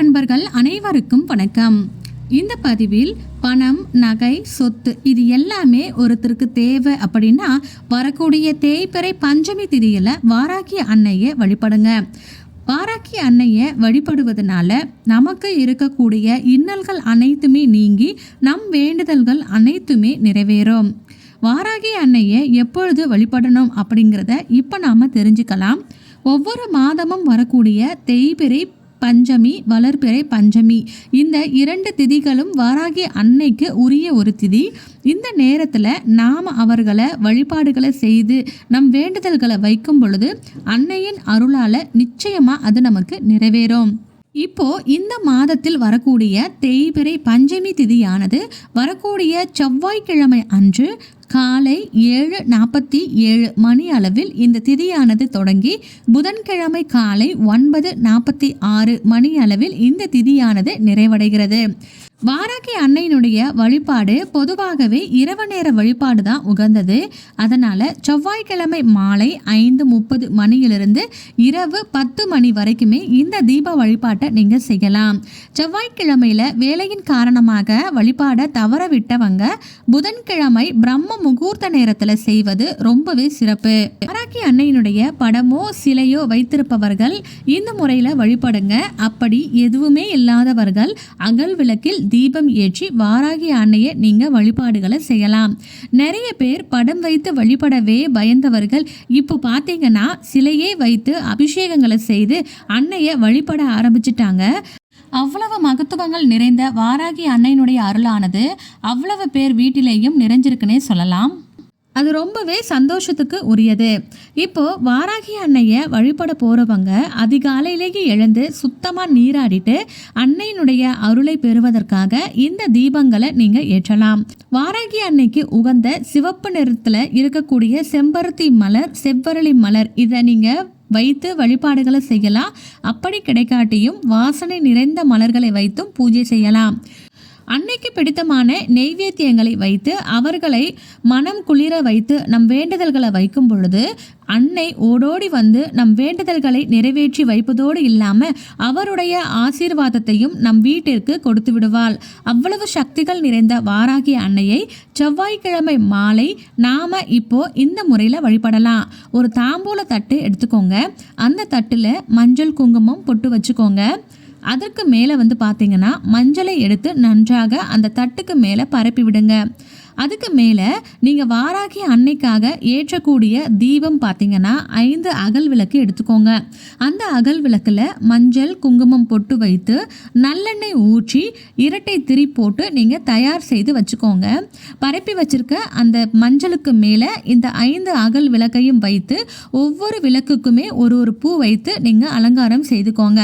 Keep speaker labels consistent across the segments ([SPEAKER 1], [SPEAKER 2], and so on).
[SPEAKER 1] நண்பர்கள் அனைவருக்கும் வணக்கம். இந்த பதிவில் பணம் நகை சொத்து இது எல்லாமே ஒருத்தருக்கு தேவை அப்படின்னா வரக்கூடிய தேய்பிறை பஞ்சமி திதியில் வாராகி அன்னையை வழிபடுங்க. வாராகி அன்னையை வழிபடுவதனால நமக்கு இருக்கக்கூடிய இன்னல்கள் அனைத்துமே நீங்கி நம் வேண்டுதல்கள் அனைத்துமே நிறைவேறும். வாராகி அன்னையை எப்பொழுது வழிபடணும் அப்படிங்கிறத இப்போ நாம் தெரிஞ்சுக்கலாம். ஒவ்வொரு மாதமும் வரக்கூடிய தேய்பிறை பஞ்சமி வளர்பிறை பஞ்சமி. இந்த இரண்டு திதிகளும் வாராகி அன்னைக்கு உரிய ஒரு திதி. இந்த நேரத்தில் நாம் அவர்களை வழிபாடுகளை செய்து நம் வேண்டுதல்களை வைக்கும் பொழுது அன்னையின் அருளால் நிச்சயமாக அது நமக்கு நிறைவேறும். இப்போ இந்த மாதத்தில் வரக்கூடிய தேய்பிறை பஞ்சமி திதியானது வரக்கூடிய செவ்வாய்க்கிழமை அன்று காலை ஏழு நாற்பத்தி ஏழு மணி அளவில் இந்த திதியானது தொடங்கி புதன்கிழமை காலை ஒன்பது நாற்பத்தி ஆறு மணி அளவில் இந்த திதியானது நிறைவடைகிறது. வாராகி அன்னையினுடைய வழிபாடு பொதுவாகவே இரவு நேர வழிபாடு தான் உகந்தது. அதனால் செவ்வாய்க்கிழமை மாலை ஐந்து முப்பது மணியிலிருந்து இரவு பத்து மணி வரைக்குமே இந்த தீப வழிபாட்டை நீங்கள் செய்யலாம். செவ்வாய்க்கிழமையில் வேலையின் காரணமாக வழிபாட தவற விட்டவங்க புதன்கிழமை பிரம்ம முகூர்த்த நேரத்தில் செய்வது ரொம்பவே சிறப்பு. வாராகி அன்னையினுடைய படமோ சிலையோ வைத்திருப்பவர்கள் இந்த முறையில் வழிபடுங்க. அப்படி எதுவுமே இல்லாதவர்கள் அகல் விளக்கில் தீபம் ஏற்றி வாராகி அன்னையை நீங்கள் வழிபாடுகளை செய்யலாம். நிறைய பேர் படம் வைத்து வழிபடவே பயந்தவர்கள் இப்போ பார்த்தீங்கன்னா சிலையே வைத்து அபிஷேகங்களை செய்து அன்னையை வழிபட ஆரம்பிச்சிட்டாங்க. அவ்வளவு மகத்துவங்கள் நிறைந்த வாராகி அன்னையினுடைய அருளானது அவ்வளவு பேர் வீட்டிலேயும் நிறைஞ்சிருக்குன்னே சொல்லலாம். அது ரொம்பவே சந்தோஷத்துக்கு உரியது. இப்போ வாராகி அன்னையை வழிபட போறவங்க அதிகாலையிலேயே எழுந்து சுத்தமா நீராடிட்டு அன்னையினுடைய அருளை பெறுவதற்காக இந்த தீபங்களை நீங்க ஏற்றலாம். வாராகி அன்னைக்கு உகந்த சிவப்பு நிறத்துல இருக்கக்கூடிய செம்பருத்தி மலர் செவ்வரளி மலர் இதை நீங்க வைத்து வழிபாடுகளை செய்யலாம். அப்படி கிடைக்காட்டியும் வாசனை நிறைந்த மலர்களை வைத்தும் பூஜை செய்யலாம். அன்னைக்கு பிடித்தமான நெய்வேத்தியங்களை வைத்து அவர்களை மனம் குளிர வைத்து நம் வேண்டுதல்களை வைக்கும் பொழுது அன்னை ஓடோடி வந்து நம் வேண்டுதல்களை நிறைவேற்றி வைப்பதோடு இல்லாமல் அவருடைய ஆசீர்வாதத்தையும் நம் வீட்டிற்கு கொடுத்து விடுவாள். அவ்வளவு சக்திகள் நிறைந்த வாராகி அன்னையை செவ்வாய்க்கிழமை மாலை நாம இப்போ இந்த முறையில் வழிபடலாம். ஒரு தாம்பூல தட்டு எடுத்துக்கோங்க. அந்த தட்டில் மஞ்சள் குங்குமம் பொட்டு வச்சுக்கோங்க. அதற்கு மேலே வந்து பார்த்தீங்கன்னா மஞ்சளை எடுத்து நன்றாக அந்த தட்டுக்கு மேலே பரப்பி விடுங்க அதுக்கு மேலே நீங்கள் வாராகி அன்னைக்காக ஏற்றக்கூடிய தீபம் பார்த்தீங்கன்னா ஐந்து அகல் விளக்கு எடுத்துக்கோங்க. அந்த அகல் விளக்கில் மஞ்சள் குங்குமம் பொட்டு வைத்து நல்லெண்ணெய் ஊற்றி இரட்டை திரி போட்டு நீங்கள் தயார் செய்து வச்சுக்கோங்க. பரப்பி வச்சிருக்க அந்த மஞ்சளுக்கு மேலே இந்த ஐந்து அகல் விளக்கையும் வைத்து ஒவ்வொரு விளக்குக்குமே ஒரு ஒரு பூ வைத்து நீங்கள் அலங்காரம் செய்துக்கோங்க.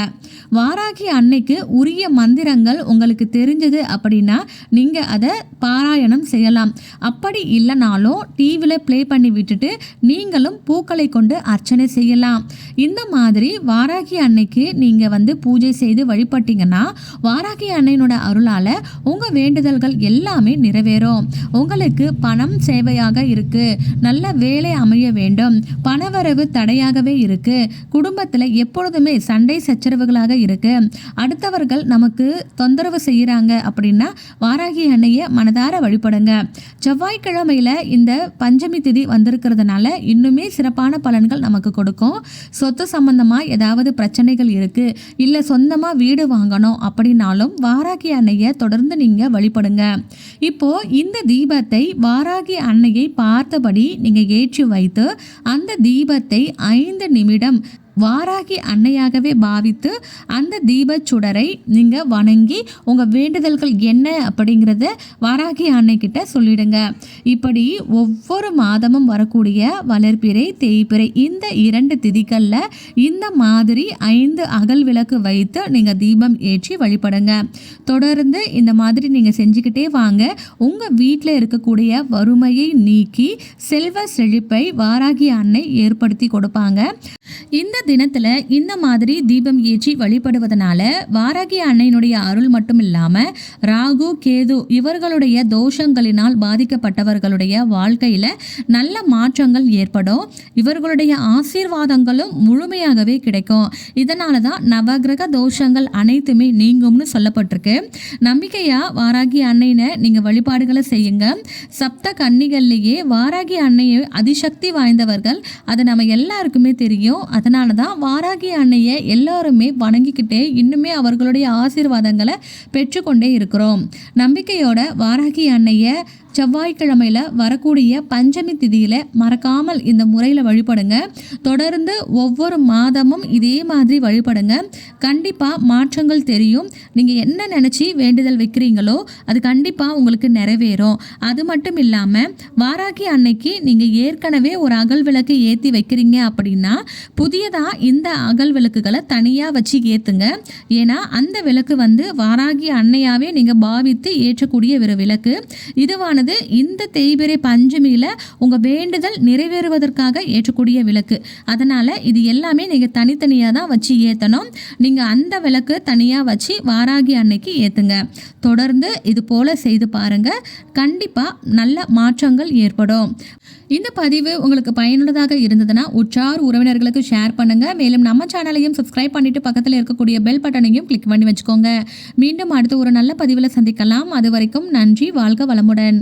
[SPEAKER 1] வாராகி அன்னைக்கு உரிய மந்திரங்கள் உங்களுக்கு தெரிஞ்சது அப்படின்னா நீங்கள் அதை பாராயணம் செய்யலாம். அப்படி இல்லைனாலும் டிவியில் ப்ளே பண்ணி விட்டுட்டு நீங்களும் பூக்களை கொண்டு அர்ச்சனை செய்யலாம். இந்த மாதிரி வாராகி அன்னைக்கு நீங்கள் வந்து பூஜை செய்து வழிபட்டீங்கன்னா வாராகி அன்னையினோட அருளால் உங்கள் வேண்டுதல்கள் எல்லாமே நிறைவேறும். உங்களுக்கு பணம் சேவையாக இருக்குது நல்ல வேலை அமைய வேண்டும். பணவரவு தடையாகவே இருக்குது குடும்பத்தில் எப்பொழுதுமே சண்டை சச்சரவுகளாக இருக்கு. அடுத்தவர்கள் நமக்கு தொந்தரவு செய்கிறாங்க அப்படின்னா வாராகி அன்னையை மனதார வழிபடுங்க. செவ்வாய்க்கிழமையில் இந்த பஞ்சமி திதி வந்திருக்கிறதுனால இன்னுமே சிறப்பான பலன்கள் நமக்கு கொடுக்கும். சொத்து சம்பந்தமாக ஏதாவது பிரச்சனைகள் இருக்குது இல்லை சொந்தமாக வீடு வாங்கணும் அப்படின்னாலும் வாராகி அன்னையை தொடர்ந்து நீங்கள் வழிபடுங்க. இப்போ இந்த தீபத்தை வாராகி அன்னையை பார்த்தபடி நீங்கள் ஏற்றி வைத்து அந்த தீபத்தை ஐந்து நிமிடம் வாராகி அன்னையாகவே பாவித்து அந்த தீபச் சுடரை நீங்கள் வணங்கி உங்கள் வேண்டுதல்கள் என்ன அப்படிங்கிறத வாராகி அன்னைக்கிட்ட சொல்லிடுங்க. இப்படி ஒவ்வொரு மாதமும் வரக்கூடிய வளர்பிறை தேய்பிறை இந்த இரண்டு திதிகளில் இந்த மாதிரி ஐந்து அகல் விளக்கு வைத்து நீங்கள் தீபம் ஏற்றி வழிபடுங்க. தொடர்ந்து இந்த மாதிரி நீங்கள் செஞ்சுக்கிட்டே வாங்க. உங்கள் வீட்டில் இருக்கக்கூடிய வறுமையை நீக்கி செல்வ செழிப்பை வாராகி அன்னை ஏற்படுத்தி கொடுப்பாங்க. இந்த தினத்துல இந்த மாதிரி தீபம் ஏற்றி வழிபடுவதனால வாராகி அன்னையினுடைய அருள் மட்டும் இல்லாம ராகு கேது இவர்களுடைய தோஷங்களினால் பாதிக்கப்பட்டவர்களுடைய வாழ்க்கையில நல்ல மாற்றங்கள் ஏற்படும். இவர்களுடைய ஆசீர்வாதங்களும் முழுமையாகவே கிடைக்கும். இதனால தான் நவகிரக தோஷங்கள் அனைத்துமே நீங்கும்னு சொல்லப்பட்டிருக்கு. நம்பிக்கையா வாராகி அன்னையினை நீங்க வழிபாடுகளை செய்யுங்க. சப்த கன்னிகள்லேயே வாராகி அன்னையை அதிசக்தி வாய்ந்தவர்கள். அது நம்ம எல்லாருக்குமே தெரியும். அதனால தான் வாராகி அன்னையை எல்லாருமே வணங்கிக்கிட்டே இன்னுமே அவர்களுடைய ஆசீர்வாதங்களை பெற்றுக்கொண்டே இருக்கிறோம். நம்பிக்கையோட வாராகி அன்னையை செவ்வாய்க்கிழமையில் வரக்கூடிய பஞ்சமி திதியில் மறக்காமல் இந்த முறையில் வழிபடுங்க. தொடர்ந்து ஒவ்வொரு மாதமும் இதே மாதிரி வழிபடுங்க. கண்டிப்பாக மாற்றங்கள் தெரியும். நீங்கள் என்ன நினச்சி வேண்டுதல் வைக்கிறீங்களோ அது கண்டிப்பாக உங்களுக்கு நிறைவேறும். அது மட்டும் இல்லாமல் வாராகி அன்னைக்கு நீங்கள் ஏற்கனவே ஒரு அகல் விளக்கு ஏற்றி வைக்கிறீங்க அப்படின்னா புதியதாக இந்த அகல் விளக்குகளை தனியாக வச்சு ஏற்றுங்க ஏன்னா அந்த விளக்கு வந்து வாராகி அன்னையாவே நீங்கள் பாவித்து ஏற்றக்கூடிய ஒரு விளக்கு. இதுவானது இந்த தேய்பிரை பஞ்சமியில் உங்கள் வேண்டுதல் நிறைவேறுவதற்காக ஏற்றக்கூடிய விளக்கு. அதனால் இது எல்லாமே நீங்கள் தனித்தனியாக தான் வச்சு ஏற்றணும் நீங்கள் அந்த விளக்கு தனியாக வச்சு வாராகி அன்னைக்கு ஏற்றுங்க தொடர்ந்து இது போல் செய்து பாருங்கள் கண்டிப்பாக நல்ல மாற்றங்கள் ஏற்படும். இந்த பதிவு உங்களுக்கு பயனுள்ளதாக இருந்ததுன்னா உற்றார் உறவினர்களுக்கு ஷேர் பண்ணுங்கள் மேலும் நம்ம சேனலையும் சப்ஸ்கிரைப் பண்ணிட்டு பக்கத்தில் இருக்கக்கூடிய பெல் பட்டனையும் கிளிக் பண்ணி வச்சுக்கோங்க. மீண்டும் அடுத்து ஒரு நல்ல பதிவில் சந்திக்கலாம். அது வரைக்கும் நன்றி வாழ்க வளமுடன்.